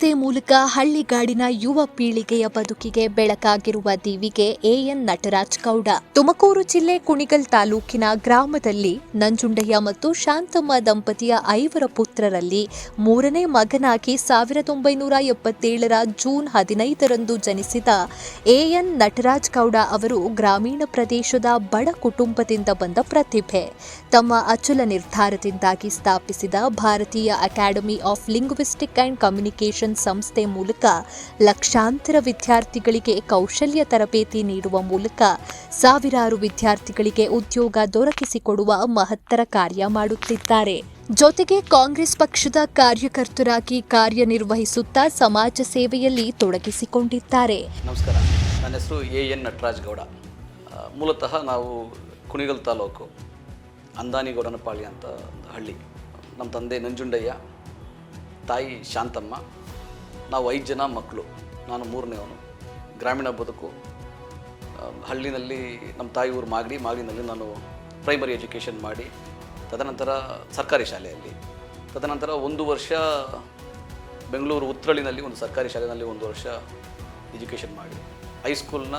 ಸಂಸ್ಥೆ ಮೂಲಕ ಹಳ್ಳಿಗಾಡಿನ ಯುವ ಪೀಳಿಗೆಯ ಬದುಕಿಗೆ ಬೆಳಕಾಗಿರುವ ದೀವಿಗೆ ಎಎನ್ ನಟರಾಜ್ ಗೌಡ. ತುಮಕೂರು ಜಿಲ್ಲೆ ಕುಣಿಗಲ್ ತಾಲೂಕಿನ ಗ್ರಾಮದಲ್ಲಿ ನಂಜುಂಡಯ್ಯ ಮತ್ತು ಶಾಂತಮ್ಮ ದಂಪತಿಯ ಐವರ ಪುತ್ರರಲ್ಲಿ ಮೂರನೇ ಮಗನಾಗಿ ಸಾವಿರದ ಒಂಬೈನೂರ ಎಪ್ಪತ್ತೇಳರ ಜೂನ್ ಹದಿನೈದರಂದು ಜನಿಸಿದ ಎಎನ್ ನಟರಾಜ್ ಗೌಡ ಅವರು ಗ್ರಾಮೀಣ ಪ್ರದೇಶದ ಬಡ ಕುಟುಂಬದಿಂದ ಬಂದ ಪ್ರತಿಭೆ. ತಮ್ಮ ಅಚಲ ನಿರ್ಧಾರದಿಂದಾಗಿ ಸ್ಥಾಪಿಸಿದ Bharatiya academy of linguistic and communication ಸಂಸ್ಥೆ ಮೂಲಕ ಲಕ್ಷಾಂತರ ವಿದ್ಯಾರ್ಥಿಗಳಿಗೆ ಕೌಶಲ್ಯ ತರಬೇತಿ ನೀಡುವ ಮೂಲಕ ಸಾವಿರಾರು ವಿದ್ಯಾರ್ಥಿಗಳಿಗೆ ಉದ್ಯೋಗ ದೊರಕಿಸಿಕೊಡುವ ಮಹತ್ತರ ಕಾರ್ಯ ಮಾಡುತ್ತಿದ್ದಾರೆ. ಜೊತೆಗೆ ಕಾಂಗ್ರೆಸ್ ಪಕ್ಷದ ಕಾರ್ಯಕರ್ತರಾಗಿ ಕಾರ್ಯನಿರ್ವಹಿಸುತ್ತಾ ಸಮಾಜ ಸೇವೆಯಲ್ಲಿ ತೊಡಗಿಸಿಕೊಂಡಿದ್ದಾರೆ. ನಮಸ್ಕಾರ. ನನ್ನ ಹೆಸರು ಎ ಎನ್ ನಟರಾಜ್ ಗೌಡ. ಮೂಲತಃ ನಾವು ಕುಣಿಗಲ್ ತಾಲೂಕು ಅಂದಾನಿಗೌಡನಪಾಳ್ಯ ಅಂತ ಒಂದು ಹಳ್ಳಿ. ನಮ್ಮ ತಂದೆ ನಂಜುಂಡಯ್ಯ, ತಾಯಿ ಶಾಂತಮ್ಮ ನಾವು ಐದು ಜನ ಮಕ್ಕಳು. ನಾನು ಮೂರನೇವನು ಗ್ರಾಮೀಣ ಬದುಕು. ಹಳ್ಳಿನಲ್ಲಿ ನಮ್ಮ ತಾಯಿ ಊರು ಮಾಗಡಿ, ಮಾಗಡಿನಲ್ಲಿ ನಾನು ಪ್ರೈಮರಿ ಎಜುಕೇಷನ್ ಮಾಡಿ, ತದನಂತರ ಸರ್ಕಾರಿ ಶಾಲೆಯಲ್ಲಿ. ತದನಂತರ ಒಂದು ವರ್ಷ ಬೆಂಗಳೂರು ಉತ್ತರಳಿನಲ್ಲಿ ಒಂದು ಸರ್ಕಾರಿ ಶಾಲೆಯಲ್ಲಿ ಒಂದು ವರ್ಷ ಎಜುಕೇಷನ್ ಮಾಡಿ. ಹೈಸ್ಕೂಲ್ನ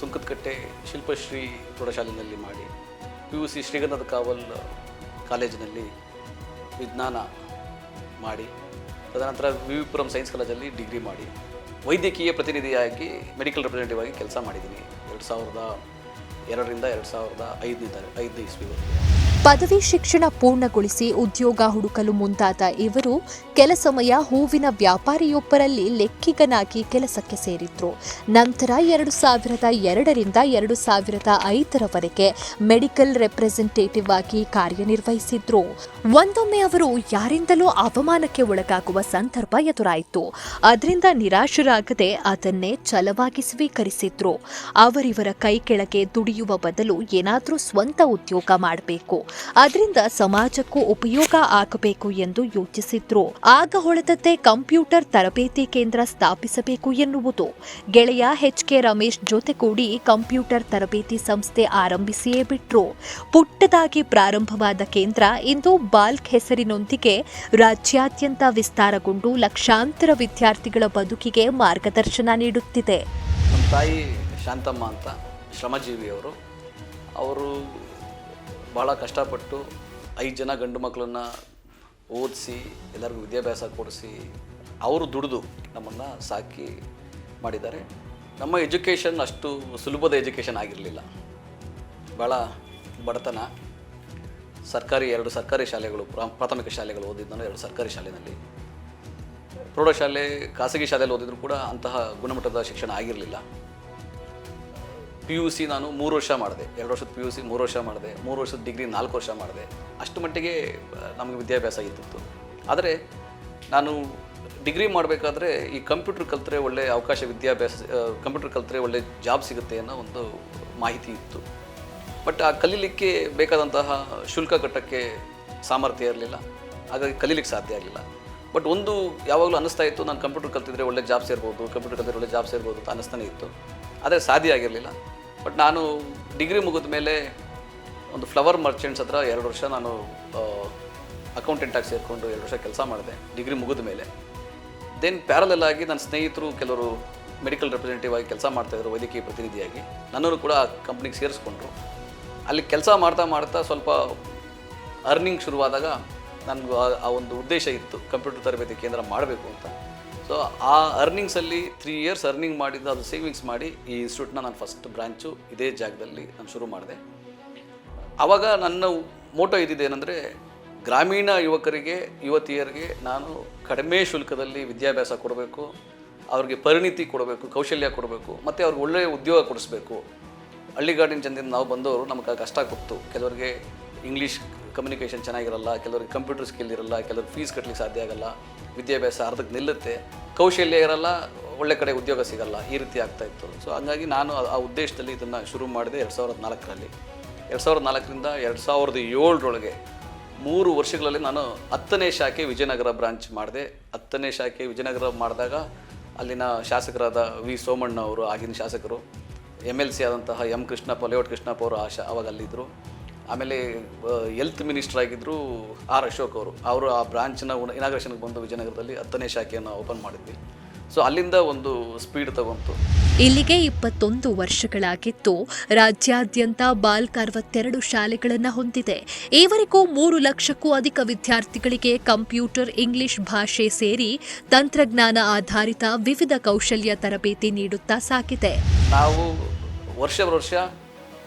ಸುಂಕದಕಟ್ಟೆ ಶಿಲ್ಪಶ್ರೀ ಪ್ರೌಢಶಾಲೆಯಲ್ಲಿ ಮಾಡಿ. ಪಿ ಯು ಸಿ ಶ್ರೀಗಂಧದ ಕಾವಲ್ ಕಾಲೇಜಿನಲ್ಲಿ ವಿಜ್ಞಾನ ಮಾಡಿ. ತದನಂತರ ವಿವಿಪುರಂ ಸೈನ್ಸ್ ಕಾಲೇಜಲ್ಲಿ ಡಿಗ್ರಿ ಮಾಡಿ ವೈದ್ಯಕೀಯ ಪ್ರತಿನಿಧಿಯಾಗಿ ಮೆಡಿಕಲ್ ರೆಪ್ರೆಸೆಂಟೇಟಿವ್ ಆಗಿ ಕೆಲಸ ಮಾಡಿದ್ದೀನಿ. ಎರಡು ಸಾವಿರದ ಎರಡರಿಂದ ಎರಡು ಸಾವಿರದ ಐದನೇ ಐದನೇ ಇಸ್ವಿವರೆಗೆ. ಪದವಿ ಶಿಕ್ಷಣ ಪೂರ್ಣಗೊಳಿಸಿ ಉದ್ಯೋಗ ಹುಡುಕಲು ಮುಂದಾದ ಇವರು ಕೆಲ ಸಮಯ ಹೂವಿನ ವ್ಯಾಪಾರಿಯೊಬ್ಬರಲ್ಲಿ ಲೆಕ್ಕಿಗನಾಗಿ ಕೆಲಸಕ್ಕೆ ಸೇರಿದ್ರು. ನಂತರ ಎರಡು ಸಾವಿರದ ಎರಡರಿಂದ ಎರಡು ಸಾವಿರದ ಐದರವರೆಗೆ ಮೆಡಿಕಲ್ ರೆಪ್ರೆಸೆಂಟೇಟಿವ್ ಆಗಿ ಕಾರ್ಯನಿರ್ವಹಿಸಿದ್ರು. ಒಂದೊಮ್ಮೆ ಅವರು ಯಾರಿಂದಲೂ ಅವಮಾನಕ್ಕೆ ಒಳಗಾಗುವ ಸಂದರ್ಭ ಎದುರಾಯಿತು. ಅದರಿಂದ ನಿರಾಶರಾಗದೆ ಅದನ್ನೇ ಛಲವಾಗಿ ಸ್ವೀಕರಿಸಿದ್ರು. ಅವರಿವರ ಕೈ ಕೆಳಗೆ ದುಡಿಯುವ ಬದಲು ಏನಾದರೂ ಸ್ವಂತ ಉದ್ಯೋಗ ಮಾಡಬೇಕು. ಅದರಿಂದ ಸಮಾಜಕ್ಕೂ ಉಪಯೋಗ ಆಗಬೇಕು ಎಂದು ಯೋಚಿಸಿದ್ರು. ಆಗ ಹೊಳೆದಂತೆ ಕಂಪ್ಯೂಟರ್ ತರಬೇತಿ ಕೇಂದ್ರ ಸ್ಥಾಪಿಸಬೇಕು ಎನ್ನುವುದು. ಗೆಳೆಯ ಎಚ್ ಕೆ ರಮೇಶ್ ಜೊತೆಗೂಡಿ ಕಂಪ್ಯೂಟರ್ ತರಬೇತಿ ಸಂಸ್ಥೆ ಆರಂಭಿಸಿಯೇ ಬಿಟ್ರು. ಪುಟ್ಟದಾಗಿ ಪ್ರಾರಂಭವಾದ ಕೇಂದ್ರ ಇಂದು ಬಾಲ್ಕ್ ಹೆಸರಿನೊಂದಿಗೆ ರಾಜ್ಯಾದ್ಯಂತ ವಿಸ್ತಾರಗೊಂಡು ಲಕ್ಷಾಂತರ ವಿದ್ಯಾರ್ಥಿಗಳ ಬದುಕಿಗೆ ಮಾರ್ಗದರ್ಶನ ನೀಡುತ್ತಿದೆ. ತಾಯಿ ಶಾಂತಮ್ಮ ಅಂತ ಶ್ರಮಜೀವಿಯವರು. ಅವರು ಭಾಳ ಕಷ್ಟಪಟ್ಟು ಐದು ಜನ ಗಂಡು ಮಕ್ಕಳನ್ನು ಓದಿಸಿ, ಎಲ್ಲರಿಗೂ ವಿದ್ಯಾಭ್ಯಾಸ ಕೊಡಿಸಿ ಅವರು ದುಡಿದು ನಮ್ಮನ್ನು ಸಾಕಿ ಮಾಡಿದ್ದಾರೆ. ನಮ್ಮ ಎಜುಕೇಷನ್ ಅಷ್ಟು ಸುಲಭದ ಎಜುಕೇಷನ್ ಆಗಿರಲಿಲ್ಲ. ಭಾಳ ಬಡತನ. ಸರ್ಕಾರಿ, ಎರಡು ಸರ್ಕಾರಿ ಶಾಲೆಗಳು, ಪ್ರಾ- ಪ್ರಾಥಮಿಕ ಶಾಲೆಗಳು ಓದಿದ್ದು ಎರಡು ಸರ್ಕಾರಿ ಶಾಲೆಯಲ್ಲಿ ಪ್ರೌಢಶಾಲೆ, ಖಾಸಗಿ ಶಾಲೆಯಲ್ಲಿ ಓದಿದ್ರು ಕೂಡ ಅಂತಹ ಗುಣಮಟ್ಟದ ಶಿಕ್ಷಣ ಆಗಿರಲಿಲ್ಲ. ಪಿ ಯು ಸಿ ನಾನು ಮೂರು ವರ್ಷ ಮಾಡಿದೆ. ಎರಡು ವರ್ಷದ ಪಿ ಯು ಸಿ ಮೂರು ವರ್ಷ ಮಾಡಿದೆ. ಮೂರು ವರ್ಷದ ಡಿಗ್ರಿ ನಾಲ್ಕು ವರ್ಷ ಮಾಡಿದೆ. ಅಷ್ಟು ಮಟ್ಟಿಗೆ ನಮಗೆ ವಿದ್ಯಾಭ್ಯಾಸ ಇದ್ದಿತ್ತು ಆದರೆ ನಾನು ಡಿಗ್ರಿ ಮಾಡಬೇಕಾದ್ರೆ ಈ ಕಂಪ್ಯೂಟರ್ ಕಲಿತ್ರೆ ಒಳ್ಳೆ ಅವಕಾಶ, ವಿದ್ಯಾಭ್ಯಾಸ ಕಂಪ್ಯೂಟರ್ ಕಲಿತ್ರೆ ಒಳ್ಳೆ ಜಾಬ್ ಸಿಗುತ್ತೆ ಅನ್ನೋ ಒಂದು ಮಾಹಿತಿ ಇತ್ತು. ಬಟ್ ಆ ಕಲೀಲಿಕ್ಕೆ ಬೇಕಾದಂತಹ ಶುಲ್ಕ ಕಟ್ಟಕ್ಕೆ ಸಾಮರ್ಥ್ಯ ಇರಲಿಲ್ಲ. ಹಾಗಾಗಿ ಕಲೀಲಿಕ್ಕೆ ಸಾಧ್ಯ ಆಗಲಿಲ್ಲ. ಬಟ್ ಒಂದು ಯಾವಾಗಲೂ ಅನ್ನಿಸ್ತಾ ಇತ್ತು, ನಾನು ಕಂಪ್ಯೂಟರ್ ಕಲ್ತಿದ್ರೆ ಒಳ್ಳೆ ಜಾಬ್ ಸೇರ್ಬೋದು ಕಂಪ್ಯೂಟರ್ ಕಲ್ತಿದ್ರೆ ಒಳ್ಳೆ ಜಾಬ್ ಸೇರ್ಬೋದು ಅಂತ ಅನ್ನಿಸ್ತಾನೆ ಇತ್ತು. ಆದರೆ ಸಾಧ್ಯ ಆಗಿರಲಿಲ್ಲ. ಬಟ್ ನಾನು ಡಿಗ್ರಿ ಮುಗಿದ ಮೇಲೆ ಒಂದು ಫ್ಲವರ್ ಮರ್ಚೆಂಟ್ಸ್ ಹತ್ರ ಎರಡು ವರ್ಷ ನಾನು ಅಕೌಂಟೆಂಟಾಗಿ ಸೇರಿಕೊಂಡು ಎರಡು ವರ್ಷ ಕೆಲಸ ಮಾಡಿದೆ, ಡಿಗ್ರಿ ಮುಗಿದ ಮೇಲೆ. ದೆನ್ ಪ್ಯಾರಲಲ್ ಆಗಿ ನನ್ನ ಸ್ನೇಹಿತರು ಕೆಲವರು ಮೆಡಿಕಲ್ ರೆಪ್ರೆಸೆಂಟೇಟಿವ್ ಆಗಿ ಕೆಲಸ ಮಾಡ್ತಾಯಿದ್ರು ವೈದ್ಯಕೀಯ ಪ್ರತಿನಿಧಿಯಾಗಿ. ನನ್ನನ್ನು ಕೂಡ ಆ ಕಂಪ್ನಿಗೆ ಸೇರಿಸ್ಕೊಂಡ್ರು. ಅಲ್ಲಿ ಕೆಲಸ ಮಾಡ್ತಾ ಮಾಡ್ತಾ ಸ್ವಲ್ಪ ಅರ್ನಿಂಗ್ ಶುರುವಾದಾಗ ನನಗೂ ಆ- ಒಂದು ಉದ್ದೇಶ ಇತ್ತು ಕಂಪ್ಯೂಟರ್ ತರಬೇತಿ ಕೇಂದ್ರ ಮಾಡಬೇಕು ಅಂತ. ಸೊ ಆ ಅರ್ನಿಂಗ್ಸಲ್ಲಿ ತ್ರೀ ಇಯರ್ಸ್ ಅರ್ನಿಂಗ್ ಮಾಡಿದ್ದು ಅದು ಸೇವಿಂಗ್ಸ್ ಮಾಡಿ ಈ ಇನ್ಸ್ಟಿಟ್ಯೂಟ್ನ ನಾನು ಫಸ್ಟ್ ಬ್ರಾಂಚು ಇದೇ ಜಾಗದಲ್ಲಿ ನಾನು ಶುರು ಮಾಡಿದೆ. ಆವಾಗ ನನ್ನ ಮೋಟೋ ಇದ್ದಿದ್ದೇನೆಂದರೆ ಗ್ರಾಮೀಣ ಯುವಕರಿಗೆ, ಯುವತಿಯರಿಗೆ ನಾನು ಕಡಿಮೆ ಶುಲ್ಕದಲ್ಲಿ ವಿದ್ಯಾಭ್ಯಾಸ ಕೊಡಬೇಕು, ಅವ್ರಿಗೆ ಪರಿಣಿತಿ ಕೊಡಬೇಕು, ಕೌಶಲ್ಯ ಕೊಡಬೇಕು, ಮತ್ತು ಅವ್ರಿಗೆ ಒಳ್ಳೆಯ ಉದ್ಯೋಗ ಕೊಡಿಸ್ಬೇಕು. ಹಳ್ಳಿಗಾಡಿನ ಜನದಿಂದ ನಾವು ಬಂದವರು ನಮಗೆ ಕಷ್ಟ ಗೊತ್ತು ಕೆಲವರಿಗೆ ಇಂಗ್ಲೀಷ್ ಕಮ್ಯುನಿಕೇಷನ್ ಚೆನ್ನಾಗಿರಲ್ಲ, ಕೆಲವರಿಗೆ ಕಂಪ್ಯೂಟರ್ ಸ್ಕಿಲ್ ಇರಲ್ಲ, ಕೆಲವ್ರಿಗೆ ಫೀಸ್ ಕಟ್ಟಲಿಕ್ಕೆ ಸಾಧ್ಯ ಆಗಲ್ಲ, ವಿದ್ಯಾಭ್ಯಾಸ ಅರ್ಧಕ್ಕೆ ನಿಲ್ಲುತ್ತೆ, ಕೌಶಲ್ಯ ಇರಲ್ಲ, ಒಳ್ಳೆ ಕಡೆ ಉದ್ಯೋಗ ಸಿಗಲ್ಲ, ಈ ರೀತಿ ಆಗ್ತಾ ಇತ್ತು. ಸೊ ಹಂಗಾಗಿ ನಾನು ಆ- ಉದ್ದೇಶದಲ್ಲಿ ಇದನ್ನು ಶುರು ಮಾಡಿದೆ ಎರಡು ಸಾವಿರದ ನಾಲ್ಕರಲ್ಲಿ. ಎರಡು ಸಾವಿರದ ನಾಲ್ಕರಿಂದ ಎರಡು ಸಾವಿರದ ಏಳರೊಳಗೆ ಮೂರು ವರ್ಷಗಳಲ್ಲಿ ನಾನು ಹತ್ತನೇ ಶಾಖೆ ವಿಜಯನಗರ ಬ್ರಾಂಚ್ ಮಾಡಿದೆ. ಹತ್ತನೇ ಶಾಖೆ ವಿಜಯನಗರ ಮಾಡಿದಾಗ ಅಲ್ಲಿನ ಶಾಸಕರಾದ ವಿ ಸೋಮಣ್ಣ ಅವರು, ಆಗಿನ ಶಾಸಕರು ಎಂ ಎಲ್ ಸಿ ಆದಂತಹ ಎಂ ಕೃಷ್ಣಪ್ಪ, ಲೇಔಟ್ ಕೃಷ್ಣಪ್ಪ ಅವರು ಆಶಾ ಅವಾಗ ಅಲ್ಲಿದ್ದರು. ಆಮೇಲೆ ಹೆಲ್ತ್ ಮಿನಿಸ್ಟರ್ ಆಗಿದ್ದರು ಆರ್ ಅಶೋಕ್ ಅವರು. ಅವರು ಆ ಬ್ರಾಂಚ್ನ ಇನಾಗ್ರೇಷನ್ಗೆ ಬಂದು ವಿಜಯನಗರದಲ್ಲಿ ಹತ್ತನೇ ಶಾಖೆಯನ್ನು ಓಪನ್ ಮಾಡಿದ್ವಿ. ಸೊ ಅಲ್ಲಿಂದ ಒಂದು ಸ್ಪೀಡ್ ತಗೊಂತು. ಇಲ್ಲಿಗೆ ಇಪ್ಪತ್ತೊಂದು ವರ್ಷಗಳಾಗಿತ್ತು. ರಾಜ್ಯಾದ್ಯಂತ ಬಾಲ್ಕ ಅರವತ್ತೆರಡು ಶಾಲೆಗಳನ್ನು ಹೊಂದಿದೆ. ಈವರೆಗೂ ಮೂರು ಲಕ್ಷಕ್ಕೂ ಅಧಿಕ ವಿದ್ಯಾರ್ಥಿಗಳಿಗೆ ಕಂಪ್ಯೂಟರ್ ಇಂಗ್ಲಿಷ್ ಭಾಷೆ ಸೇರಿ ತಂತ್ರಜ್ಞಾನ ಆಧಾರಿತ ವಿವಿಧ ಕೌಶಲ್ಯ ತರಬೇತಿ ನೀಡುತ್ತಾ ಸಾಗಿದೆ. ನಾವು ವರ್ಷ ವರ್ಷ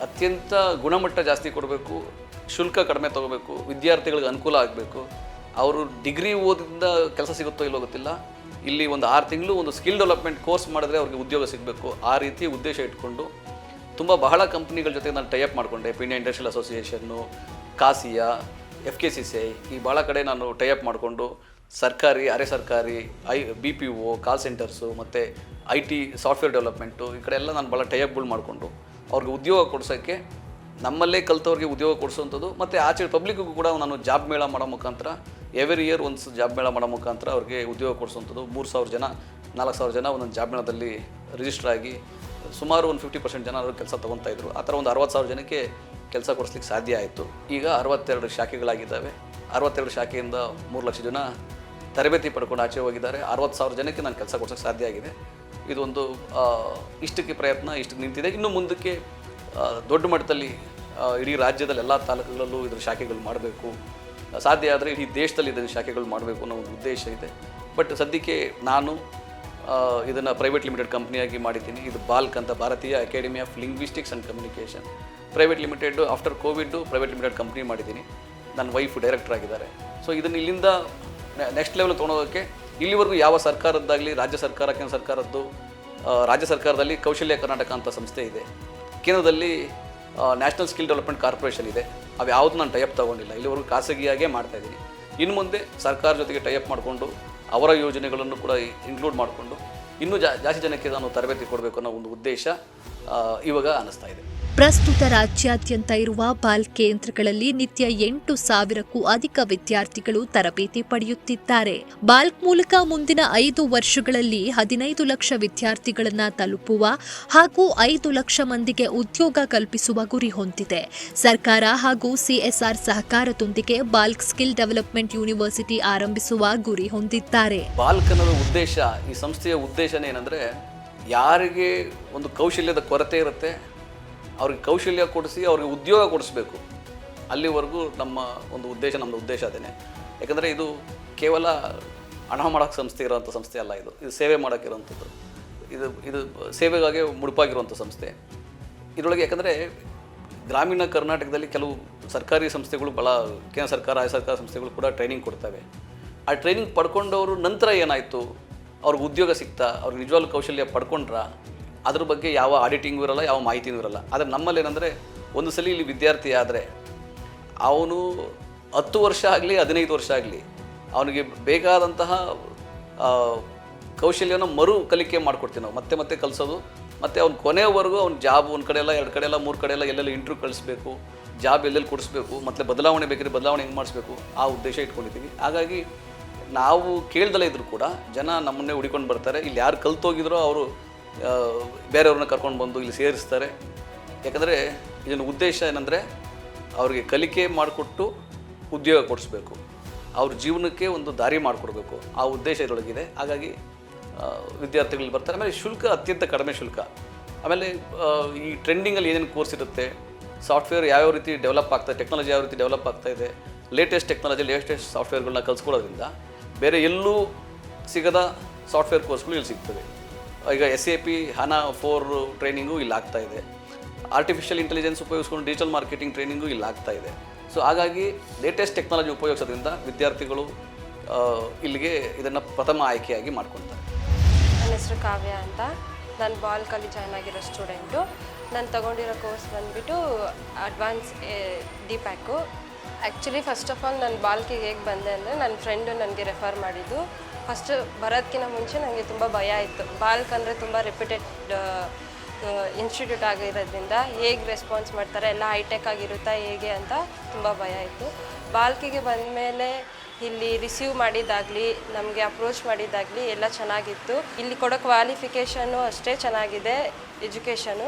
ಅತ್ಯಂತ ಗುಣಮಟ್ಟ ಜಾಸ್ತಿ ಕೊಡಬೇಕು, ಶುಲ್ಕ ಕಡಿಮೆ ತಗೋಬೇಕು, ವಿದ್ಯಾರ್ಥಿಗಳಿಗೆ ಅನುಕೂಲ ಆಗಬೇಕು. ಅವರು ಡಿಗ್ರಿ ಓದಿಂದ ಕೆಲಸ ಸಿಗುತ್ತೋ ಇಲ್ಲೋ ಗೊತ್ತಿಲ್ಲ. ಇಲ್ಲಿ ಒಂದು ಆರು ತಿಂಗಳು ಒಂದು ಸ್ಕಿಲ್ ಡೆವಲಪ್ಮೆಂಟ್ ಕೋರ್ಸ್ ಮಾಡಿದ್ರೆ ಅವ್ರಿಗೆ ಉದ್ಯೋಗ ಸಿಗಬೇಕು. ಆ ರೀತಿ ಉದ್ದೇಶ ಇಟ್ಕೊಂಡು ತುಂಬ ಬಹಳ ಕಂಪ್ನಿಗಳ ಜೊತೆ ನಾನು ಟೈಅಪ್ ಮಾಡಿಕೊಂಡೆ. India industrial association, KASSIA, F K C C I ಈ ಭಾಳ ಕಡೆ ನಾನು ಟೈಅಪ್ ಮಾಡಿಕೊಂಡು ಸರ್ಕಾರಿ, ಅರೆ ಸರ್ಕಾರಿ, I, B P O, call centres ಮತ್ತು ಐ ಟಿ ಸಾಫ್ಟ್ವೇರ್ ಡೆವಲಪ್ಮೆಂಟು ಈ ಕಡೆ ಎಲ್ಲ ನಾನು ಭಾಳ ಟೈಅಪ್ಗಳು ಮಾಡಿಕೊಂಡು ಅವ್ರಿಗೆ ಉದ್ಯೋಗ ಕೊಡ್ಸೋಕ್ಕೆ, ನಮ್ಮಲ್ಲೇ ಕಲಿತವ್ರಿಗೆ ಉದ್ಯೋಗ ಕೊಡಿಸುವಂಥದ್ದು ಮತ್ತು ಆಚೆ ಪಬ್ಲಿಕ್ಗೂ ಕೂಡ ನಾನು ಜಾಬ್ ಮೇಳ ಮಾಡೋ ಮುಖಾಂತರ ಎವ್ರಿ ಇಯರ್ ಒಂದು ಜಾಬ್ ಮೇಳ ಮಾಡೋ ಮುಖಾಂತರ ಅವ್ರಿಗೆ ಉದ್ಯೋಗ ಕೊಡಿಸುವಂಥದ್ದು ಮೂರು ಸಾವಿರ ಜನ, ನಾಲ್ಕು ಸಾವಿರ ಜನ ಒಂದೊಂದು ಜಾಬ್ ಮೇಳದಲ್ಲಿ ರಿಜಿಸ್ಟರ್ ಆಗಿ ಸುಮಾರು ಒಂದು ಫಿಫ್ಟಿ ಪರ್ಸೆಂಟ್ ಜನ ಅವರು ಕೆಲಸ ತೊಗೊತಾ ಇದ್ರು. ಆ ಥರ ಒಂದು ಅರವತ್ತು ಸಾವಿರ ಜನಕ್ಕೆ ಕೆಲಸ ಕೊಡಿಸ್ಲಿಕ್ಕೆ ಸಾಧ್ಯ ಆಯಿತು. ಈಗ ಅರವತ್ತೆರಡು ಶಾಖೆಗಳಾಗಿದ್ದಾವೆ. ಅರವತ್ತೆರಡು ಶಾಖೆಯಿಂದ ಮೂರು ಲಕ್ಷ ಜನ ತರಬೇತಿ ಪಡ್ಕೊಂಡು ಆಚೆ ಹೋಗಿದ್ದಾರೆ. ಅರವತ್ತು ಸಾವಿರ ಜನಕ್ಕೆ ನಾನು ಕೆಲಸ ಕೊಡ್ಸೋಕ್ಕೆ ಸಾಧ್ಯ ಆಗಿದೆ. ಇದೊಂದು ಇಷ್ಟಕ್ಕೆ ಪ್ರಯತ್ನ, ಇಷ್ಟಕ್ಕೆ ನಿಂತಿದೆ. ಇನ್ನು ಮುಂದಕ್ಕೆ ದೊಡ್ಡ ಮಟ್ಟದಲ್ಲಿ ಇಡೀ ರಾಜ್ಯದಲ್ಲಿ ಎಲ್ಲ ತಾಲೂಕುಗಳಲ್ಲೂ ಇದರ ಶಾಖೆಗಳು ಮಾಡಬೇಕು. ಸಾಧ್ಯ ಆದರೆ ಇಡೀ ದೇಶದಲ್ಲಿ ಇದನ್ನು ಶಾಖೆಗಳು ಮಾಡಬೇಕು ಅನ್ನೋ ಒಂದು ಉದ್ದೇಶ ಇದೆ. ಬಟ್ ಸದ್ಯಕ್ಕೆ ನಾನು ಇದನ್ನು ಪ್ರೈವೇಟ್ ಲಿಮಿಟೆಡ್ ಕಂಪ್ನಿಯಾಗಿ ಮಾಡಿದ್ದೀನಿ. ಇದು ಬಾಲ್ಕ್ ಅಂತ Bharatiya academy of linguistics and communication private limited after Covid private limited company ಮಾಡಿದ್ದೀನಿ. ನನ್ನ ವೈಫ್ ಡೈರೆಕ್ಟರ್ ಆಗಿದ್ದಾರೆ. ಸೊ ಇದನ್ನು ಇಲ್ಲಿಂದ ನೆಕ್ಸ್ಟ್ ಲೆವೆಲ್ ತೊಗೊಳೋದಕ್ಕೆ ಇಲ್ಲಿವರೆಗೂ ಯಾವ ಸರ್ಕಾರದ್ದಾಗಲಿ, ರಾಜ್ಯ ಸರ್ಕಾರ ಕೇಂದ್ರ ಸರ್ಕಾರದ್ದು ರಾಜ್ಯ ಸರ್ಕಾರದಲ್ಲಿ ಕೌಶಲ್ಯ ಕರ್ನಾಟಕ ಅಂತ ಸಂಸ್ಥೆ ಇದೆ. ಕೇಂದ್ರದಲ್ಲಿ ನ್ಯಾಷನಲ್ ಸ್ಕಿಲ್ ಡೆವಲಪ್ಮೆಂಟ್ ಕಾರ್ಪೊರೇಷನ್ ಇದೆ. ಅವು ಯಾವುದು ನಾನು ಟೈಅಪ್ ತೊಗೊಂಡಿಲ್ಲ. ಇಲ್ಲಿವರೆಗೂ ಖಾಸಗಿಯಾಗೇ ಮಾಡ್ತಾ ಇದ್ದೀನಿ ಇನ್ನು ಮುಂದೆ ಸರ್ಕಾರ ಜೊತೆಗೆ ಟೈಅಪ್ ಮಾಡಿಕೊಂಡು, ಅವರ ಯೋಜನೆಗಳನ್ನು ಕೂಡ ಇನ್ಕ್ಲೂಡ್ ಮಾಡಿಕೊಂಡು, ಇನ್ನೂ ಜಾಸ್ತಿ ಜನಕ್ಕೆ ನಾನು ತರಬೇತಿ ಕೊಡಬೇಕು ಅನ್ನೋ ಒಂದು ಉದ್ದೇಶ ಇವಾಗ ಅನ್ನಿಸ್ತಾ ಇದೆ. ಪ್ರಸ್ತುತ ರಾಜ್ಯಾದ್ಯಂತ ಇರುವ ಬಾಲ್ ಕೇಂದ್ರಗಳಲ್ಲಿ ನಿತ್ಯ ಎಂಟು ಸಾವಿರಕ್ಕೂ ಅಧಿಕ ವಿದ್ಯಾರ್ಥಿಗಳು ತರಬೇತಿ ಪಡೆಯುತ್ತಿದ್ದಾರೆ. ಬಾಲ್ಕ್ ಮೂಲಕ ಮುಂದಿನ ಐದು ವರ್ಷಗಳಲ್ಲಿ ಹದಿನೈದು ಲಕ್ಷ ವಿದ್ಯಾರ್ಥಿಗಳನ್ನ ತಲುಪುವ ಹಾಗೂ ಐದು ಲಕ್ಷ ಮಂದಿಗೆ ಉದ್ಯೋಗ ಕಲ್ಪಿಸುವ ಗುರಿ ಹೊಂದಿದೆ. ಸರ್ಕಾರ ಹಾಗೂ ಸಿಎಸ್ಆರ್ ಸಹಕಾರದೊಂದಿಗೆ ಬಾಲ್ಕ್ ಸ್ಕಿಲ್ ಡೆವಲಪ್ಮೆಂಟ್ ಯೂನಿವರ್ಸಿಟಿ ಆರಂಭಿಸುವ ಗುರಿ ಹೊಂದಿದ್ದಾರೆ. ಬಾಲ್ಕ್ ಉದ್ದೇಶ, ಈ ಸಂಸ್ಥೆಯ ಉದ್ದೇಶನೇ ಏನಂದ್ರೆ ಯಾರಿಗೆ ಒಂದು ಕೌಶಲ್ಯದ ಕೊರತೆ ಇರುತ್ತೆ ಅವ್ರಿಗೆ ಕೌಶಲ್ಯ ಕೊಡಿಸಿ, ಅವ್ರಿಗೆ ಉದ್ಯೋಗ ಕೊಡಿಸ್ಬೇಕು. ಅಲ್ಲಿವರೆಗೂ ನಮ್ಮ ಒಂದು ಉದ್ದೇಶ ನಮ್ಮದು ಉದ್ದೇಶ ಅದೇನೆ. ಯಾಕಂದರೆ ಇದು ಕೇವಲ ಹಣ ಮಾಡೋಕ್ಕೆ ಸಂಸ್ಥೆ ಇರೋಂಥ ಸಂಸ್ಥೆ ಅಲ್ಲ ಇದು. ಇದು ಸೇವೆ ಮಾಡೋಕ್ಕಿರೋಂಥದ್ದು ಇದು ಇದು ಸೇವೆಗಾಗಿ ಮುಡುಪಾಗಿರುವಂಥ ಸಂಸ್ಥೆ. ಇದರೊಳಗೆ ಯಾಕಂದರೆ ಗ್ರಾಮೀಣ ಕರ್ನಾಟಕದಲ್ಲಿ ಕೆಲವು ಸರ್ಕಾರಿ ಸಂಸ್ಥೆಗಳು ಭಾಳ ಕೇಂದ್ರ ಸರ್ಕಾರ, ರಾಜ್ಯ ಸರ್ಕಾರ ಸಂಸ್ಥೆಗಳು ಕೂಡ ಟ್ರೈನಿಂಗ್ ಕೊಡ್ತವೆ. ಆ ಟ್ರೈನಿಂಗ್ ಪಡ್ಕೊಂಡವರು ನಂತರ ಏನಾಯಿತು? ಅವ್ರಿಗೆ ಉದ್ಯೋಗ ಸಿಗ್ತಾ ಅವ್ರಿಗೆ ನಿಜವಾಗ್ಲೂ ಕೌಶಲ್ಯ ಪಡ್ಕೊಂಡ್ರ? ಅದ್ರ ಬಗ್ಗೆ ಯಾವ ಆಡಿಟಿಂಗು ಇರಲ್ಲ ಯಾವ ಮಾಹಿತಿನೂ ಇರಲ್ಲ. ಆದರೆ ನಮ್ಮಲ್ಲಿ ಏನಂದರೆ, ಒಂದು ಸಲ ಇಲ್ಲಿ ವಿದ್ಯಾರ್ಥಿ ಆದರೆ, ಅವನು ಹತ್ತು ವರ್ಷ ಆಗಲಿ, ಹದಿನೈದು ವರ್ಷ ಆಗಲಿ, ಅವನಿಗೆ ಬೇಕಾದಂತಹ ಕೌಶಲ್ಯನ ಮರು ಕಲಿಕೆ ಮಾಡ್ಕೊಡ್ತೀವಿ ನಾವು. ಮತ್ತೆ ಮತ್ತೆ ಕಲಿಸೋದು, ಮತ್ತು ಅವ್ನು ಕೊನೆಯವರೆಗೂ ಅವ್ನು ಜಾಬ್ ಒಂದು ಕಡೆ ಎಲ್ಲ ಎರಡು ಕಡೆ ಎಲ್ಲ ಮೂರು ಕಡೆ ಎಲ್ಲ ಎಲ್ಲೆಲ್ಲ ಇಂಟ್ರ್ಯೂ ಕಳಿಸ್ಬೇಕು ಜಾಬ್ ಎಲ್ಲೆಲ್ಲಿ ಕೊಡಿಸ್ಬೇಕು, ಮತ್ತು ಬದಲಾವಣೆ ಬೇಕಿದ್ರೆ ಬದಲಾವಣೆ ಹೆಂಗೆ ಮಾಡಿಸ್ಬೇಕು, ಆ ಉದ್ದೇಶ ಇಟ್ಕೊಂಡಿದ್ದೀವಿ. ಹಾಗಾಗಿ ನಾವು ಕೇಳ್ದಲೇ ಇದ್ರು ಕೂಡ ಜನ ನಮ್ಮನ್ನೇ ಹುಡಿಕೊಂಡು ಬರ್ತಾರೆ. ಇಲ್ಲಿ ಯಾರು ಕಲ್ತೋಗಿದ್ರೋ ಅವರು ಬೇರೆಯವ್ರನ್ನ ಕರ್ಕೊಂಡು ಬಂದು ಇಲ್ಲಿ ಸೇರಿಸ್ತಾರೆ. ಯಾಕಂದರೆ ಇದನ್ನ ಉದ್ದೇಶ ಏನಂದರೆ ಅವರಿಗೆ ಕಲಿಕೆ ಮಾಡಿಕೊಟ್ಟು ಉದ್ಯೋಗ ಕೊಡಿಸ್ಬೇಕು. ಅವ್ರ ಜೀವನಕ್ಕೆ ಒಂದು ದಾರಿ ಮಾಡಿಕೊಡ್ಬೇಕು. ಆ ಉದ್ದೇಶ ಇದರೊಳಗಿದೆ. ಹಾಗಾಗಿ ವಿದ್ಯಾರ್ಥಿಗಳು ಬರ್ತಾರೆ. ಆಮೇಲೆ ಶುಲ್ಕ ಅತ್ಯಂತ ಕಡಿಮೆ ಶುಲ್ಕ. ಆಮೇಲೆ ಈ ಟ್ರೆಂಡಿಂಗಲ್ಲಿ ಏನೇನು ಕೋರ್ಸ್ ಇರುತ್ತೆ, ಸಾಫ್ಟ್ವೇರ್ ಯಾವ್ಯಾವ ರೀತಿ ಡೆವಲಪ್ ಆಗ್ತದೆ ಟೆಕ್ನಾಲಜಿ ಯಾವ ರೀತಿ ಡೆವಲಪ್ ಆಗ್ತಾ ಇದೆ, ಲೇಟೆಸ್ಟ್ ಟೆಕ್ನಾಲಜಿ, ಲೇಟೆಸ್ಟ್ ಸಾಫ್ಟ್ವೇರ್ಗಳನ್ನ ಕಲ್ಸ್ಕೊಳ್ಳೋದ್ರಿಂದ ಬೇರೆ ಎಲ್ಲೂ ಸಿಗದ ಸಾಫ್ಟ್ವೇರ್ ಕೋರ್ಸ್ಗಳು ಇಲ್ಲಿ ಸಿಗ್ತದೆ ಈಗ S A P HANA four training ಇಲ್ಲಿ ಆಗ್ತಾ ಇದೆ. ಆರ್ಟಿಫಿಷಿಯಲ್ ಇಂಟೆಲಿಜೆನ್ಸ್ ಉಪಯೋಗಿಸ್ಕೊಂಡು ಡಿಜಿಟಲ್ ಮಾರ್ಕೆಟಿಂಗ್ ಟ್ರೈನಿಂಗು ಇಲ್ಲಿ ಆಗ್ತಾ ಇದೆ. ಸೊ ಹಾಗಾಗಿ ಲೇಟೆಸ್ಟ್ ಟೆಕ್ನಾಲಜಿ ಉಪಯೋಗಿಸೋದ್ರಿಂದ ವಿದ್ಯಾರ್ಥಿಗಳು ಇಲ್ಲಿಗೆ ಇದನ್ನು ಪ್ರಥಮ ಆಯ್ಕೆಯಾಗಿ ಮಾಡ್ಕೊಳ್ತಾರೆ. ನನ್ನ ಹೆಸರು ಕಾವ್ಯ ಅಂತ. ನಾನು ಬಾಲ್ಕಲ್ಲಿ ಜಾಯ್ನ್ ಆಗಿರೋ ಸ್ಟೂಡೆಂಟು ನಾನು ತಗೊಂಡಿರೋ ಕೋರ್ಸ್ ಬಂದುಬಿಟ್ಟು advanced pack actually first of all ನಾನು ಬಾಲ್ಕಿಗೆ ಹೇಗೆ ಬಂದೆ ಅಂದರೆ, ನನ್ನ ಫ್ರೆಂಡು ನನಗೆ ರೆಫರ್ ಮಾಡಿದ್ದು ಫಸ್ಟ್ ಬರೋದಕ್ಕಿಂತ ಮುಂಚೆ ನನಗೆ ತುಂಬ ಭಯ ಇತ್ತು ಬಾಲ್ಕ್ ಅಂದರೆ ತುಂಬ ರೆಪ್ಯೂಟೆಡ್ ಇನ್ಸ್ಟಿಟ್ಯೂಟ್ ಆಗಿರೋದ್ರಿಂದ ಹೇಗೆ ರೆಸ್ಪಾನ್ಸ್ ಮಾಡ್ತಾರೆ, ಎಲ್ಲ ಹೈಟೆಕ್ ಆಗಿರುತ್ತಾ ಹೇಗೆ ಅಂತ ತುಂಬ ಭಯ ಇತ್ತು ಬಾಲ್ಕಿಗೆ ಬಂದಮೇಲೆ ಇಲ್ಲಿ ರಿಸೀವ್ ಮಾಡಿದ್ದಾಗಲಿ, ನಮಗೆ ಅಪ್ರೋಚ್ ಮಾಡಿದ್ದಾಗಲಿ ಎಲ್ಲ ಚೆನ್ನಾಗಿತ್ತು. ಇಲ್ಲಿ ಕೊಡೋ ಕ್ವಾಲಿಫಿಕೇಷನ್ನು ಅಷ್ಟೇ ಚೆನ್ನಾಗಿದೆ ಎಜುಕೇಷನು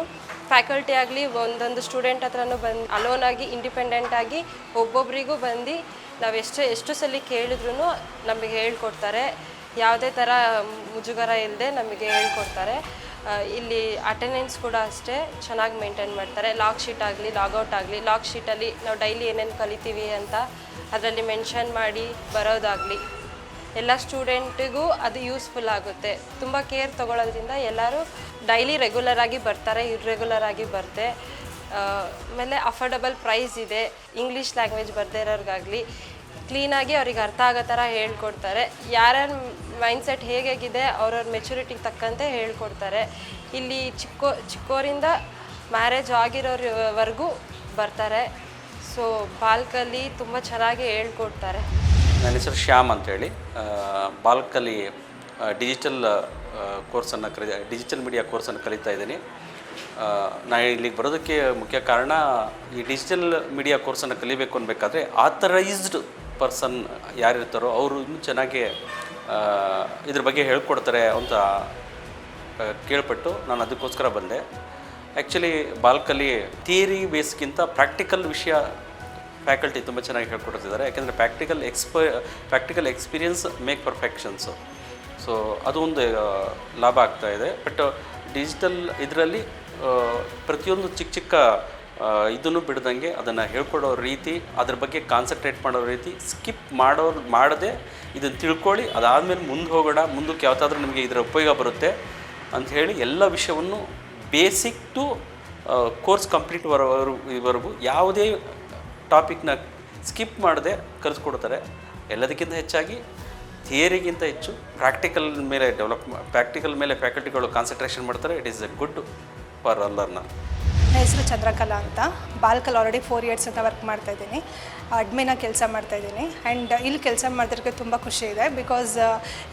ಫ್ಯಾಕಲ್ಟಿ ಆಗಲಿ ಒಂದೊಂದು ಸ್ಟೂಡೆಂಟ್ ಹತ್ರನೂ ಬಂದು ಅಲೋನಾಗಿ ಇಂಡಿಪೆಂಡೆಂಟಾಗಿ ಒಬ್ಬೊಬ್ಬರಿಗೂ ಬಂದು ನಾವು ಎಷ್ಟು ಎಷ್ಟು ಸಲ ಕೇಳಿದ್ರು ನಮಗೆ ಹೇಳ್ಕೊಡ್ತಾರೆ. ಯಾವುದೇ ಥರ ಮುಜುಗರ ಇಲ್ಲದೆ ನಮಗೆ ಹೇಳ್ಕೊಡ್ತಾರೆ. ಇಲ್ಲಿ ಅಟೆಂಡೆನ್ಸ್ ಕೂಡ ಅಷ್ಟೇ ಚೆನ್ನಾಗಿ ಮೇಂಟೈನ್ ಮಾಡ್ತಾರೆ. ಲಾಗ್ ಶೀಟ್ ಆಗಲಿ ಲಾಗೌಟ್ ಆಗಲಿ ಲಾಗ್ ಶೀಟಲ್ಲಿ ನಾವು ಡೈಲಿ ಏನೇನು ಕಲಿತೀವಿ ಅಂತ ಅದರಲ್ಲಿ ಮೆನ್ಷನ್ ಮಾಡಿ ಬರೋದಾಗಲಿ ಎಲ್ಲ ಸ್ಟೂಡೆಂಟಿಗೂ ಅದು ಯೂಸ್ಫುಲ್ ಆಗುತ್ತೆ. ತುಂಬ ಕೇರ್ ತಗೊಳ್ಳೋದ್ರಿಂದ ಎಲ್ಲರೂ ಡೈಲಿ ರೆಗ್ಯುಲರ್ ಆಗಿ ಬರ್ತಾರೆ ಇರ್ರೆಗ್ಯುಲರ್ ಆಗಿ ಬರ್ತೆ ಆ, ಆಮೇಲೆ ಅಫೋರ್ಡಬಲ್ ಪ್ರೈಸ್ ಇದೆ. ಇಂಗ್ಲೀಷ್ ಲ್ಯಾಂಗ್ವೇಜ್ ಬರ್ದೇ ಇರೋರಿಗಾಗಲಿ ಕ್ಲೀನಾಗಿ ಅವ್ರಿಗೆ ಅರ್ಥ ಆಗೋ ಥರ ಹೇಳ್ಕೊಡ್ತಾರೆ. ಯಾರ್ಯಾರ ಮೈಂಡ್ಸೆಟ್ ಹೇಗೇಗಿದೆ ಅವ್ರವ್ರ ಮೆಚುರಿಟಿಗೆ ತಕ್ಕಂತೆ ಹೇಳ್ಕೊಡ್ತಾರೆ. ಇಲ್ಲಿ ಚಿಕ್ಕೋ, ಚಿಕ್ಕೋರಿಂದ ಮ್ಯಾರೇಜ್ ಆಗಿರೋರ್ವರೆಗೂ ಬರ್ತಾರೆ. ಸೊ ಬಾಲ್ಕಲ್ಲಿ ತುಂಬ ಚೆನ್ನಾಗಿ ಹೇಳ್ಕೊಡ್ತಾರೆ. ನನ್ನ ಹೆಸರು ಶ್ಯಾಮ್ ಅಂತೇಳಿ. ಬಾಲ್ಕಲ್ಲಿ ಬಾಲ್ಕಲಿ ಡಿಜಿಟಲ್ ಕೋರ್ಸನ್ನು ಕಲಿ ಡಿಜಿಟಲ್ ಮೀಡಿಯಾ ಕೋರ್ಸನ್ನು ಕಲಿತಾ ಇದ್ದೀನಿ. ನಾನು ಇಲ್ಲಿಗೆ ಬರೋದಕ್ಕೆ ಮುಖ್ಯ ಕಾರಣ ಈ ಡಿಜಿಟಲ್ ಮೀಡಿಯಾ ಕೋರ್ಸನ್ನು ಕಲಿಬೇಕು ಅನ್ಬೇಕಾದ್ರೆ ಆಥರೈಸ್ಡ್ ಪರ್ಸನ್ ಯಾರಿರ್ತಾರೋ ಅವರು ಇನ್ನೂ ಚೆನ್ನಾಗಿ ಇದ್ರ ಬಗ್ಗೆ ಹೇಳ್ಕೊಡ್ತಾರೆ ಅಂತ ಕೇಳ್ಪಟ್ಟು ನಾನು ಅದಕ್ಕೋಸ್ಕರ ಬಂದೆ. ಆ್ಯಕ್ಚುಲಿ ಬಾಲ್ಕಲ್ಲಿ ಥಿಯರಿ ಬೇಸ್ಗಿಂತ ಪ್ರಾಕ್ಟಿಕಲ್ ವಿಷಯ ಫ್ಯಾಕಲ್ಟಿ ತುಂಬ ಚೆನ್ನಾಗಿ ಹೇಳ್ಕೊಡ್ತಿದ್ದಾರೆ ಯಾಕೆಂದರೆ practical ಎಕ್ಸ್ಪ practical experience make perfections so ಅದು ಒಂದು ಲಾಭ ಆಗ್ತಾ ಇದೆ. ಬಟ್ ಡಿಜಿಟಲ್ ಇದರಲ್ಲಿ ಪ್ರತಿಯೊಂದು ಚಿಕ್ಕ ಚಿಕ್ಕ ಇದನ್ನು ಬಿಡ್ದಂಗೆ ಅದನ್ನು ಹೇಳ್ಕೊಡೋ ರೀತಿ, ಅದ್ರ ಬಗ್ಗೆ ಕಾನ್ಸಂಟ್ರೇಟ್ ಮಾಡೋ ರೀತಿ ಸ್ಕಿಪ್ ಮಾಡೋರು, ಮಾಡದೆ ಇದನ್ನು ತಿಳ್ಕೊಳ್ಳಿ, ಅದಾದಮೇಲೆ ಮುಂದೆ ಹೋಗೋಣ, ಮುಂದಕ್ಕೆ ಯಾವತ್ತಾದ್ರೂ ನಿಮಗೆ ಇದರ ಉಪಯೋಗ ಬರುತ್ತೆ ಅಂತ ಹೇಳಿ ಎಲ್ಲ ವಿಷಯವನ್ನು ಬೇಸಿಕ್ ಟು ಕೋರ್ಸ್ ಕಂಪ್ಲೀಟ್ ವರೆಗೂ ಯಾವುದೇ ಟಾಪಿಕ್ನ ಸ್ಕಿಪ್ ಮಾಡದೆ ಕಲಿಸ್ಕೊಡ್ತಾರೆ ಎಲ್ಲದಕ್ಕಿಂತ ಹೆಚ್ಚಾಗಿ ಥಿಯರಿಗಿಂತ ಹೆಚ್ಚು ಪ್ರಾಕ್ಟಿಕಲ್ ಮೇಲೆ ಡೆವಲಪ್ ಪ್ರಾಕ್ಟಿಕಲ್ ಮೇಲೆ ಫ್ಯಾಕಲ್ಟಿಗಳು ಕಾನ್ಸಂಟ್ರೇಷನ್ ಮಾಡ್ತಾರೆ. It is a good for ಅಲ್ಲರ್ನ. ನನ್ನ ಹೆಸರು ಚಂದ್ರಕಲಾ ಅಂತ. ಬಾಲ್ಕಲ್ ಆಲ್ರೆಡಿ ಫೋರ್ ಇಯರ್ಸ್ ಅಂತ ವರ್ಕ್ ಮಾಡ್ತಾ ಇದ್ದೀನಿ. ಅಡ್ಮಿನ ಕೆಲಸ ಮಾಡ್ತಾ ಇದ್ದೀನಿ. ಆ್ಯಂಡ್ ಇಲ್ಲಿ ಕೆಲಸ ಮಾಡೋದಕ್ಕೆ ತುಂಬ ಖುಷಿ ಇದೆ. ಬಿಕಾಸ್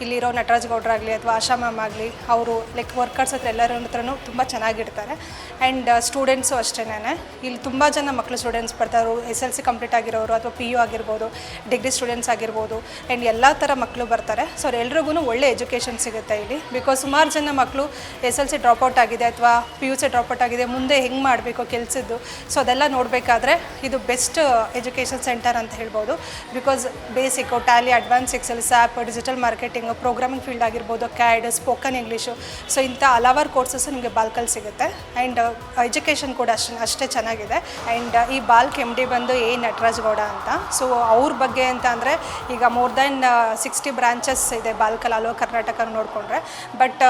ಇಲ್ಲಿರೋ ನಟರಾಜ್ ಗೌಡ್ರಾಗಲಿ ಅಥವಾ ಆಶಾ ಮ್ಯಾಮ್ ಆಗಲಿ, ಅವರು ಲೈಕ್ ವರ್ಕರ್ಸ್ ಹತ್ರ ಎಲ್ಲರ ಹತ್ರನೂ ತುಂಬ ಚೆನ್ನಾಗಿರ್ತಾರೆ. ಆ್ಯಂಡ್ ಸ್ಟೂಡೆಂಟ್ಸು ಅಷ್ಟೇನೆ ಇಲ್ಲಿ ತುಂಬ ಜನ ಮಕ್ಕಳು ಸ್ಟೂಡೆಂಟ್ಸ್ ಬರ್ತಾರೆ. ಎಸ್ ಎಲ್ ಸಿ ಕಂಪ್ಲೀಟ್ ಆಗಿರೋರು ಅಥವಾ ಪಿ ಯು ಆಗಿರ್ಬೋದು ಡಿಗ್ರಿ ಸ್ಟೂಡೆಂಟ್ಸ್ ಆಗಿರ್ಬೋದು ಆ್ಯಂಡ್ ಎಲ್ಲ ಥರ ಮಕ್ಕಳು ಬರ್ತಾರೆ. ಸೊ ಎಲ್ರಿಗೂ ಒಳ್ಳೆ ಎಜುಕೇಷನ್ ಸಿಗುತ್ತೆ ಇಲ್ಲಿ. ಬಿಕಾಸ್ ಸುಮಾರು ಜನ ಮಕ್ಕಳು ಎಸ್ ಎಲ್ ಸಿ ಡ್ರಾಪ್ಔಟ್ ಆಗಿದೆ ಅಥವಾ ಪಿ ಯು ಸಿ ಡ್ರಾಪ್ಔಟ್ ಆಗಿದೆ, ಮುಂದೆ ಹೆಂಗೆ ಮಾಡಬೇಕು ಕೆಲಸದ್ದು. ಸೊ ಅದೆಲ್ಲ ನೋಡಬೇಕಾದ್ರೆ ಇದು ಬೆಸ್ಟ್ ಎಜುಕೇಷನ್ ಸೆಂಟರ್ ಅಂತ ಹೇಳ್ಬೋದು. Because basic Tally advance Excel SAP digital marketing programming field ಆಗಿರ್ಬೋದು ಕ್ಯಾಡ್ ಸ್ಪೋಕನ್ ಇಂಗ್ಲೀಷು ಸೊ ಇಂಥ ಹಲವಾರು ಕೋರ್ಸಸ್ ನಿಮಗೆ ಬಾಲ್ಕಲ್ಲಿ ಸಿಗುತ್ತೆ. ಆ್ಯಂಡ್ ಎಜುಕೇಷನ್ ಕೂಡ ಅಷ್ಟು, ಅಷ್ಟೇ ಚೆನ್ನಾಗಿದೆ. ಆ್ಯಂಡ್ ಈ ಬಾಲ್ಕ್ ಎಂ ಡಿ ಬಂದು ಎ ನಟರಾಜ್ ಗೌಡ ಅಂತ. ಸೊ ಅವ್ರ ಬಗ್ಗೆ ಅಂತ ಅಂದರೆ, ಈಗ ಮೋರ್ ದೆನ್ ಸಿಕ್ಸ್ಟಿ ಬ್ರಾಂಚಸ್ ಇದೆ ಬಾಲ್ಕಲ್ ಅಲೋ ಕರ್ನಾಟಕ ನೋಡಿಕೊಂಡ್ರೆ. ಬಟ್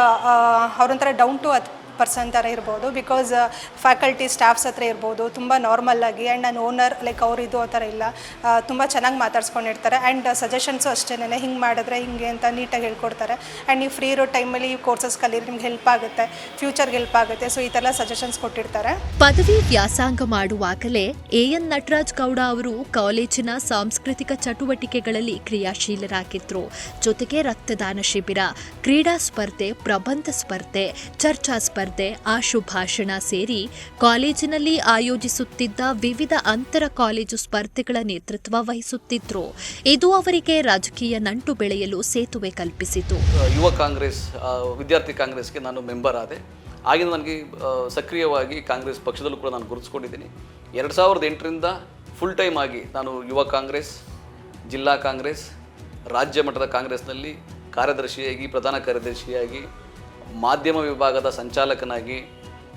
ಅವರೊಂಥರ ಡೌನ್ ಟು ಅತ್ ಪರ್ಸನ್ ಥರ ಇರ್ಬೋದು ಬಿಕಾಸ್ ಫ್ಯಾಕಲ್ಟಿ ಸ್ಟಾಫ್ಸ್ ಹತ್ರ ಇರ್ಬೋದು, ತುಂಬ ನಾರ್ಮಲ್ ಆಗಿ ಆ್ಯಂಡ್ ನಾನು ಓನರ್ ಲೈಕ್ ಅವ್ರು ಇದು ಆ ಥರ ಇಲ್ಲ. ತುಂಬ ಚೆನ್ನಾಗಿ ಮಾತಾಡ್ಸ್ಕೊಂಡಿರ್ತಾರೆ ಆ್ಯಂಡ್ ಸಜೆಷನ್ಸು ಅಷ್ಟೇನೆ ಹಿಂಗೆ ಮಾಡಿದ್ರೆ ಹಿಂಗೆ ಅಂತ ನೀಟಾಗಿ ಹೇಳ್ಕೊಡ್ತಾರೆ. ಆ್ಯಂಡ್ ನೀವು ಫ್ರೀ ಇರೋ ಟೈಮಲ್ಲಿ ಈ ಕೋರ್ಸಸ್ ಕಲೀರಿ ನಿಮ್ಗೆ ಹೆಲ್ಪ್ ಆಗುತ್ತೆ ಫ್ಯೂಚರ್ಗೆ ಹೆಲ್ಪ್ ಆಗುತ್ತೆ ಸೊ ಈ ಥರ ಸಜೆಷನ್ಸ್ ಕೊಟ್ಟಿರ್ತಾರೆ. ಪದವಿ ವ್ಯಾಸಂಗ ಮಾಡುವಾಗಲೇ ಎ ಎನ್ ನಟರಾಜ್ ಗೌಡ ಅವರು ಕಾಲೇಜಿನ ಸಾಂಸ್ಕೃತಿಕ ಚಟುವಟಿಕೆಗಳಲ್ಲಿ ಕ್ರಿಯಾಶೀಲರಾಗಿದ್ರು. ಜೊತೆಗೆ ರಕ್ತದಾನ ಶಿಬಿರ, ಕ್ರೀಡಾ ಸ್ಪರ್ಧೆ, ಪ್ರಬಂಧ ಸ್ಪರ್ಧೆ, ಚರ್ಚಾ ಸ್ಪರ್ಧೆ ಆಶು ಭಾಷಣ ಸೇರಿ ಕಾಲೇಜಿನಲ್ಲಿ ಆಯೋಜಿಸುತ್ತಿದ್ದ ವಿವಿಧ ಅಂತರ ಕಾಲೇಜು ಸ್ಪರ್ಧೆಗಳ ನೇತೃತ್ವ ವಹಿಸುತ್ತಿದ್ದರು ಇದು ಅವರಿಗೆ ರಾಜಕೀಯ ನಂಟು ಬೆಳೆಯಲು ಸೇತುವೆ ಕಲ್ಪಿಸಿತು. ಯುವ ಕಾಂಗ್ರೆಸ್ ವಿದ್ಯಾರ್ಥಿ ಕಾಂಗ್ರೆಸ್ಗೆ ನಾನು ಮೆಂಬರ್ ಆದೆ. ಆಗಿನ ನನಗೆ ಸಕ್ರಿಯವಾಗಿ ಕಾಂಗ್ರೆಸ್ ಪಕ್ಷದಲ್ಲೂ ಕೂಡ ನಾನು ಗುರುತಿಸ್ಕೊಂಡಿದ್ದೀನಿ. ಎರಡು ಸಾವಿರದ ಎಂಟರಿಂದ ಫುಲ್ ಟೈಮ್ ಆಗಿ ನಾನು ಯುವ ಕಾಂಗ್ರೆಸ್, ಜಿಲ್ಲಾ ಕಾಂಗ್ರೆಸ್, ರಾಜ್ಯ ಮಟ್ಟದ ಕಾಂಗ್ರೆಸ್ನಲ್ಲಿ ಕಾರ್ಯದರ್ಶಿಯಾಗಿ, ಪ್ರಧಾನ ಕಾರ್ಯದರ್ಶಿಯಾಗಿ ಮಾಧ್ಯಮ ವಿಭಾಗದ ಸಂಚಾಲಕನಾಗಿ,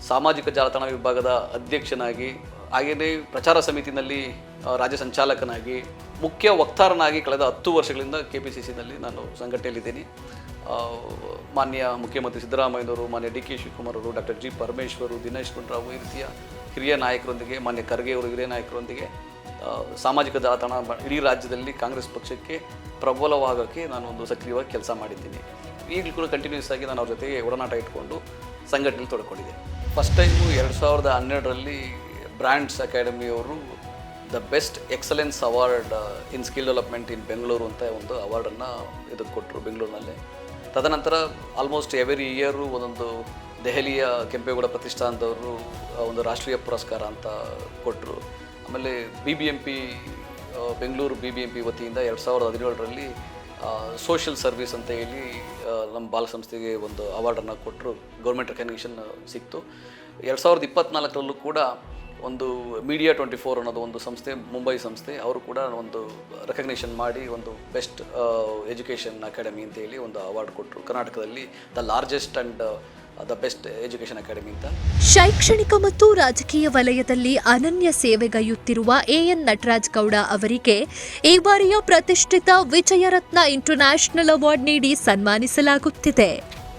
ಸಾಮಾಜಿಕ ಜಾಲತಾಣ ವಿಭಾಗದ ಅಧ್ಯಕ್ಷನಾಗಿ, ಹಾಗೆಯೇ ಪ್ರಚಾರ ಸಮಿತಿನಲ್ಲಿ ರಾಜ್ಯ ಸಂಚಾಲಕನಾಗಿ, ಮುಖ್ಯ ವಕ್ತಾರನಾಗಿ ಕಳೆದ ಹತ್ತು ವರ್ಷಗಳಿಂದ ಕೆ ಪಿ ಸಿ ಸಿನಲ್ಲಿ ನಾನು ಸಂಘಟನೆಯಲ್ಲಿದ್ದೀನಿ. ಮಾನ್ಯ ಮುಖ್ಯಮಂತ್ರಿ ಸಿದ್ದರಾಮಯ್ಯನವರು, ಮಾನ್ಯ ಡಿ ಕೆ ಶಿವಕುಮಾರ್ ಅವರು, ಡಾಕ್ಟರ್ ಜಿ ಪರಮೇಶ್ವರು ದಿನೇಶ್ ಗುಂಡ್ರಾವ್ ಈ ರೀತಿಯ ಹಿರಿಯ ನಾಯಕರೊಂದಿಗೆ, ಮಾನ್ಯ ಖರ್ಗೆ ಅವರು, ಹಿರಿಯ ನಾಯಕರೊಂದಿಗೆ ಸಾಮಾಜಿಕ ಜಾಲತಾಣ, ಇಡೀ ರಾಜ್ಯದಲ್ಲಿ ಕಾಂಗ್ರೆಸ್ ಪಕ್ಷಕ್ಕೆ ಪ್ರಬಲವಾಗೋಕ್ಕೆ ನಾನು ಒಂದು ಸಕ್ರಿಯವಾಗಿ ಕೆಲಸ ಮಾಡಿದ್ದೀನಿ. ಈಗಲೂ ಕೂಡ ಕಂಟಿನ್ಯೂಸ್ ಆಗಿ ನಾನು ಅವ್ರ ಜೊತೆಗೆ ಒಡನಾಟ ಇಟ್ಕೊಂಡು ಸಂಘಟನೆ ತೊಡ್ಕೊಂಡಿದ್ದೆ ಫಸ್ಟ್ ಟೈಮು ಎರಡು ಸಾವಿರದ ಹನ್ನೆರಡರಲ್ಲಿ brands ಅಕಾಡೆಮಿಯವರು the best excellence award in skill development in Bengaluru ಅಂತ ಒಂದು ಅವಾರ್ಡನ್ನು ಇದಕ್ಕೆ ಕೊಟ್ಟರು ಬೆಂಗಳೂರಿನಲ್ಲಿ. ತದನಂತರ ಆಲ್ಮೋಸ್ಟ್ ಎವ್ರಿ ಇಯರು ಒಂದೊಂದು ದೆಹಲಿಯ ಕೆಂಪೇಗೌಡ ಪ್ರತಿಷ್ಠಾನದವರು ಒಂದು ರಾಷ್ಟ್ರೀಯ ಪುರಸ್ಕಾರ ಅಂತ ಕೊಟ್ಟರು ಆಮೇಲೆ B B M P Bengaluru B B M P ವತಿಯಿಂದ ಎರಡು ಸಾವಿರದ ಹದಿನೇಳರಲ್ಲಿ ಸೋಷಿಯಲ್ ಸರ್ವಿಸ್ ಅಂತ ಹೇಳಿ ನಮ್ಮ ಬಾಲ ಸಂಸ್ಥೆಗೆ ಒಂದು ಅವಾರ್ಡನ್ನು ಕೊಟ್ಟರು ಗೌರ್ಮೆಂಟ್ ರೆಕಗ್ನಿಷನ್ ಸಿಕ್ತು. ಎರಡು ಸಾವಿರದ ಇಪ್ಪತ್ನಾಲ್ಕರಲ್ಲೂ ಕೂಡ ಒಂದು ಮೀಡಿಯಾ ಟ್ವೆಂಟಿ ಫೋರ್ ಅನ್ನೋದು ಒಂದು ಸಂಸ್ಥೆ ಮುಂಬೈ ಸಂಸ್ಥೆ, ಅವರು ಕೂಡ ಒಂದು ರೆಕಗ್ನಿಷನ್ ಮಾಡಿ ಒಂದು ಬೆಸ್ಟ್ ಎಜುಕೇಷನ್ ಅಕಾಡೆಮಿ ಅಂತ ಹೇಳಿ ಒಂದು ಅವಾರ್ಡ್ ಕೊಟ್ಟರು ಕರ್ನಾಟಕದಲ್ಲಿ the largest and the best education academy ಅಂತ. ಶೈಕ್ಷಣಿಕ ಮತ್ತು ರಾಜಕೀಯ ವಲಯದಲ್ಲಿ ಅನನ್ಯ ಸೇವೆಗೈಯುತ್ತಿರುವ ಎಎನ್ ನಟರಾಜ್ ಗೌಡ ಅವರಿಗೆ ಈ ಬಾರಿಯ ಪ್ರತಿಷ್ಠಿತ ವಿಜಯರತ್ನ ಇಂಟರ್ನ್ಯಾಷನಲ್ ಅವಾರ್ಡ್ ನೀಡಿ ಸನ್ಮಾನಿಸಲಾಗುತ್ತಿದೆ.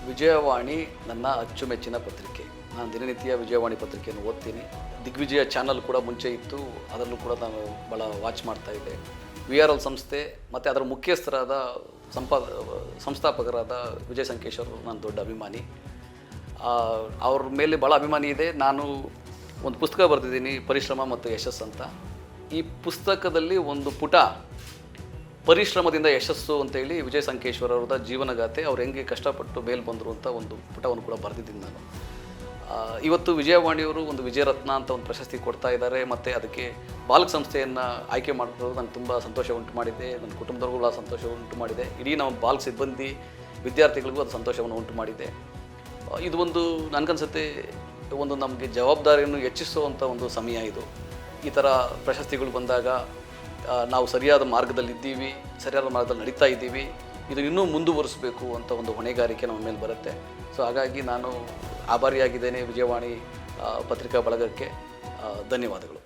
ವಿಜಯವಾಣಿ ನನ್ನ ಅಚ್ಚುಮೆಚ್ಚಿನ ಪತ್ರಿಕೆ. ನಾನು ದಿನನಿತ್ಯ ವಿಜಯವಾಣಿ ಪತ್ರಿಕೆಯನ್ನು ಓದ್ತೀನಿ. ದಿಗ್ವಿಜಯ ಚಾನಲ್ ಕೂಡ ಮುಂಚೆ ಇತ್ತು. ಅದರಲ್ಲೂ ಕೂಡ ನಾನು ಭಾಳ ವಾಚ್ ಮಾಡ್ತಾ ಇದ್ದೆ. ವಿ ಆರ್ ಎಲ್ ಸಂಸ್ಥೆ ಮತ್ತು ಅದರ ಮುಖ್ಯಸ್ಥರಾದ ಸಂಪಾದ ಸಂಸ್ಥಾಪಕರಾದ ವಿಜಯ್ ಸಂಕೇಶ್ ಅವರು ನಾನು ದೊಡ್ಡ ಅಭಿಮಾನಿ. ಅವ್ರ ಮೇಲೆ ಭಾಳ ಅಭಿಮಾನಿ ಇದೆ. ನಾನು ಒಂದು ಪುಸ್ತಕ ಬರೆದಿದ್ದೀನಿ, ಪರಿಶ್ರಮ ಮತ್ತು ಯಶಸ್ಸು ಅಂತ. ಈ ಪುಸ್ತಕದಲ್ಲಿ ಒಂದು ಪುಟ, ಪರಿಶ್ರಮದಿಂದ ಯಶಸ್ಸು ಅಂತೇಳಿ ವಿಜಯ ಸಂಕೇಶ್ವರ ಅವರದ ಜೀವನಗಾಥೆ, ಅವ್ರು ಹೆಂಗೆ ಕಷ್ಟಪಟ್ಟು ಮೇಲೆ ಬಂದರು ಅಂತ ಒಂದು ಪುಟವನ್ನು ಕೂಡ ಬರೆದಿದ್ದೀನಿ ನಾನು. ಇವತ್ತು ವಿಜಯವಾಣಿಯವರು ಒಂದು ವಿಜಯರತ್ನ ಅಂತ ಒಂದು ಪ್ರಶಸ್ತಿ ಕೊಡ್ತಾ ಇದ್ದಾರೆ. ಮತ್ತು ಅದಕ್ಕೆ ಬಾಲಕ ಸಂಸ್ಥೆಯನ್ನು ಆಯ್ಕೆ ಮಾಡಿರೋದು ನನಗೆ ತುಂಬ ಸಂತೋಷ ಉಂಟು ಮಾಡಿದೆ. ನನ್ನ ಕುಟುಂಬದವ್ರಿಗೂ ಸಂತೋಷ ಉಂಟು ಮಾಡಿದೆ. ಇಡೀ ನಮ್ಮ ಬಾಲಕ್ ಸಿಬ್ಬಂದಿ ವಿದ್ಯಾರ್ಥಿಗಳಿಗೂ ಅದು ಸಂತೋಷವನ್ನು ಉಂಟು ಮಾಡಿದೆ. ಇದು ಒಂದು ನನಗನ್ಸುತ್ತೆ, ಒಂದು ನಮಗೆ ಜವಾಬ್ದಾರಿಯನ್ನು ಹೆಚ್ಚಿಸುವಂಥ ಒಂದು ಸಮಯ ಇದು. ಈ ಥರ ಪ್ರಶಸ್ತಿಗಳು ಬಂದಾಗ ನಾವು ಸರಿಯಾದ ಮಾರ್ಗದಲ್ಲಿದ್ದೀವಿ, ಸರಿಯಾದ ಮಾರ್ಗದಲ್ಲಿ ನಡೀತಾ ಇದ್ದೀವಿ ಇದು ಇನ್ನೂ ಮುಂದುವರಿಸಬೇಕು ಅಂತ ಒಂದು ಹೊಣೆಗಾರಿಕೆ ನಮ್ಮ ಮೇಲೆ ಬರುತ್ತೆ. ಸೊ ಹಾಗಾಗಿ ನಾನು ಆಭಾರಿಯಾಗಿದ್ದೇನೆ ವಿಜಯವಾಣಿ ಪತ್ರಿಕಾ ಬಳಗಕ್ಕೆ. ಧನ್ಯವಾದಗಳು.